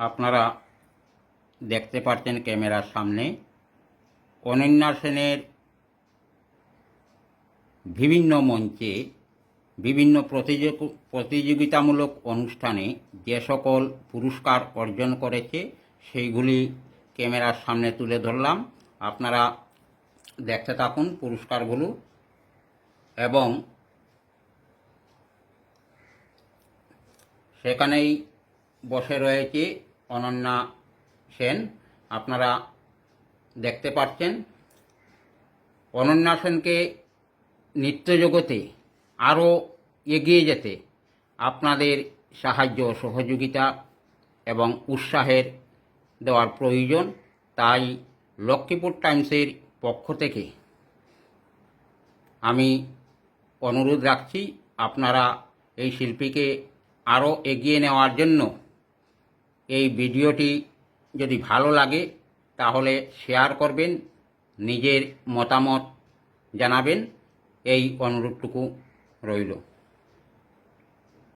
আপনারা দেখতে পাচ্ছেন ক্যামেরার সামনে। অনন্যা সেনের বিভিন্ন মঞ্চে বিভিন্ন প্রতিযোগ- প্রতিযোগিতামূলক অনুষ্ঠানে যে সকল পুরস্কার অর্জন করেছে, সেইগুলি ক্যামেরার সামনে তুলে ধরলাম। আপনারা দেখতে থাকুন পুরস্কারগুলো এবং সেখানেই বসে রয়েছে অনন্যা সেন, আপনারা দেখতে পাচ্ছেন। অনন্যা সেনকে নৃত্যজগতে আরও এগিয়ে যেতে আপনাদের সাহায্য, সহযোগিতা এবং উৎসাহের দেওয়ার প্রয়োজন। তাই লক্ষ্মীপুর টাইমসের পক্ষ থেকে আমি অনুরোধ রাখছি, আপনারা এই শিল্পীকে আরও এগিয়ে নেওয়ার জন্য এই ভিডিওটি যদি ভালো লাগে তাহলে শেয়ার করবেন নিজের মতামত জানাবেন। এই অনুরোধটুকু রইল।